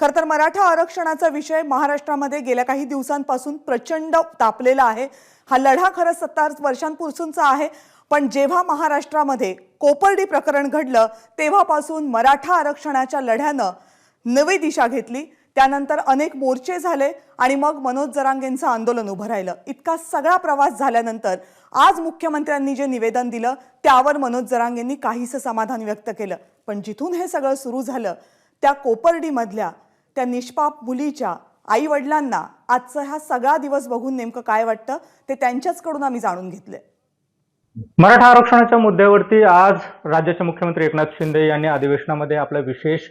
खरं तर मराठा आरक्षणाचा विषय महाराष्ट्रामध्ये गेल्या काही दिवसांपासून प्रचंड तापलेला आहे. हा लढा खरं सत्तर वर्षांपासूनचा आहे. पण जेव्हा महाराष्ट्रामध्ये कोपर्डी प्रकरण घडलं तेव्हापासून मराठा आरक्षणाच्या लढ्यानं नवी दिशा घेतली. त्यानंतर अनेक मोर्चे झाले आणि मग मनोज जरांगेंचं आंदोलन उभं राहिलं. इतका सगळा प्रवास झाल्यानंतर आज मुख्यमंत्र्यांनी जे निवेदन दिलं त्यावर मनोज जरांगेंनी काहीसं समाधान व्यक्त केलं. पण जिथून हे सगळं सुरू झालं त्या कोपर्डीमधल्या त्या निष्पाप मुलीच्या आई वडिलांना आजचा हा सगळा दिवस बघून नेमकं काय वाटतं ते त्यांच्याचकडून आम्ही जाणून घेतलंय. मराठा आरक्षणाच्या मुद्द्यावरती आज राज्याचे मुख्यमंत्री एकनाथ शिंदे यांनी अधिवेशनामध्ये आपलं विशेष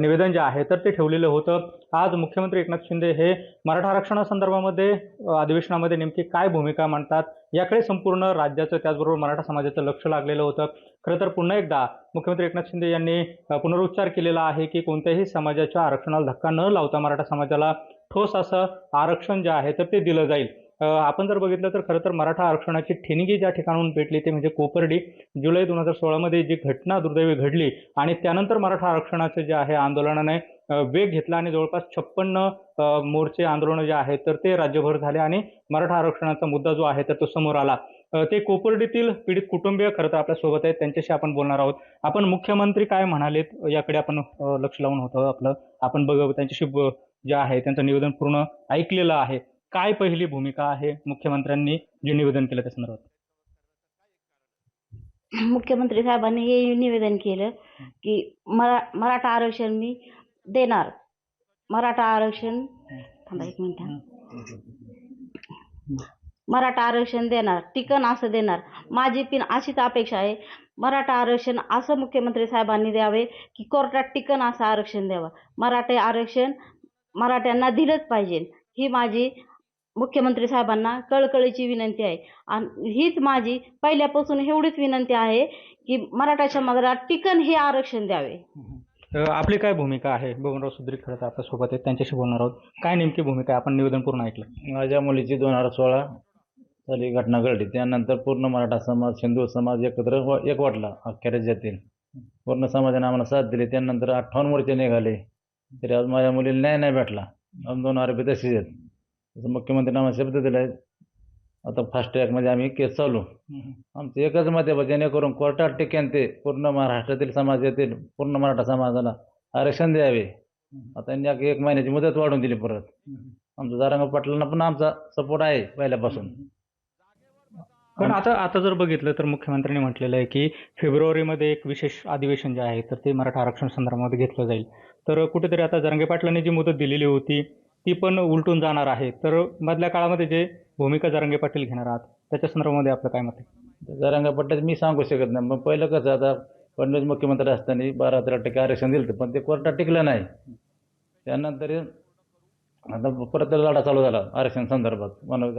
निवेदन जे आहे तर ते ठेवलेलं होतं. आज मुख्यमंत्री एकनाथ शिंदे हे मराठा आरक्षणासंदर्भामध्ये अधिवेशनामध्ये नेमकी काय भूमिका मांडतात याकडे संपूर्ण राज्याचं त्याचबरोबर मराठा समाजाचं लक्ष लागलेलं होतं. खरं तर पुन्हा एकदा मुख्यमंत्री एकनाथ शिंदे यांनी पुनरुच्चार केलेला आहे की कोणत्याही समाजाच्या आरक्षणाला धक्का न लावता मराठा समाजाला ठोस असं आरक्षण जे आहे तर ते दिलं जाईल. आपण जर बघितलं तर खरं तर मराठा आरक्षणाची ठिणगी ज्या ठिकाणाहून पेटली ते म्हणजे कोपर्डी जुलै दोन हजार सोळामध्ये जी घटना दुर्दैवी घडली आणि त्यानंतर मराठा आरक्षणाचं जे आहे आंदोलनाने वेग घेतला आणि जवळपास छप्पन्न मोर्चे आंदोलनं जे आहेत तर ते राज्यभर झाले आणि मराठा आरक्षणाचा मुद्दा जो आहे तर तो समोर आला. ते कोपर्डीतील पीडित कुटुंबीय खरं तर आपल्यासोबत आहेत त्यांच्याशी आपण बोलणार आहोत. आपण मुख्यमंत्री काय म्हणालेत याकडे आपण लक्ष लावून होतं आपलं. आपण बघ त्यांच्याशी ब- जे आहे त्यांचं निवेदन पूर्ण ऐकलेलं आहे. काय पहिली भूमिका आहे मुख्यमंत्र्यांनी जे निवेदन केलं त्या संदर्भात? मुख्यमंत्री साहेबांनी हे निवेदन केलं की मरा मराठा आरक्षण मी देणार. मराठा आरक्षण थांबा एक मिनिट मराठा आरक्षण देणार टिकन असं देणार. माझी पिन अशीच अपेक्षा आहे. मराठा आरक्षण असं मुख्यमंत्री साहेबांनी द्यावे की कोर्टात टिकन असं आरक्षण द्यावं. मराठा आरक्षण मराठ्यांना दिलंच पाहिजे. ही माझी मुख्यमंत्री साहेबांना कळकळीची विनंती आहे. आणि हीच माझी पहिल्यापासून एवढीच विनंती आहे की मराठा समाजाला टिकन हे आरक्षण द्यावे. अ, आपली काय भूमिका आहे? बबनराव सुद्री खरं तर आपल्यासोबत आहेत. त्यांच्याशी बोलणार आहोत. काय नेमकी भूमिका आहे? आपण निवेदन पूर्ण ऐकलं. माझ्या मुलीची दोन हजार सोळा साली घटना घडली. त्यानंतर पूर्ण मराठा समाज हिंदू समाज एकत्र व- एक वाटला. अख्ख्या राज्यातील पूर्ण समाजाने आम्हाला साथ दिली. त्यानंतर अठ्ठावन्न मोर्चे निघाले. तरी आज माझ्या मुलीला न्याय नाही भेटला. अजून दोन आरोपी तशीच आहेत. तसं मुख्यमंत्र्यांनी आम्हाला शब्द दिला आहे आता फास्ट ट्रॅकमध्ये आम्ही केस चालू. आमचं एकच मत आहे जेणेकरून कोर्टात टिकेन ते पूर्ण महाराष्ट्रातील समाजातील पूर्ण मराठा समाजाला आरक्षण द्यावे. आता त्यांनी एक- महिन्याची मुदत वाढवून दिली परत. आमचं जारंग पाटलांना पण आमचा सपोर्ट आहे पहिल्यापासून. पण आता आता जर बघितलं तर मुख्यमंत्र्यांनी म्हटलेलं आहे की फेब्रुवारीमध्ये एक विशेष अधिवेशन जे आहे तर ते मराठा आरक्षण संदर्भामध्ये घेतलं जाईल. तर कुठेतरी आता जरांगे पाटलांनी जी मुदत दिलेली होती ती पण उलटून जाणार आहे. तर मधल्या काळामध्ये जे भूमिका जरांगे पाटील घेणार आहात त्याच्या संदर्भामध्ये आपलं काय मत आहे? जारंग पाटील मी सांगू शकत नाही. मग पहिलं कसं आता फडणवीस मुख्यमंत्री असताना बारा तेरा टक्के आरक्षण दिलं पण ते कोर्टात टिकलं नाही. त्यानंतर आता परत लढा चालू झाला आरक्षण संदर्भात. मनोज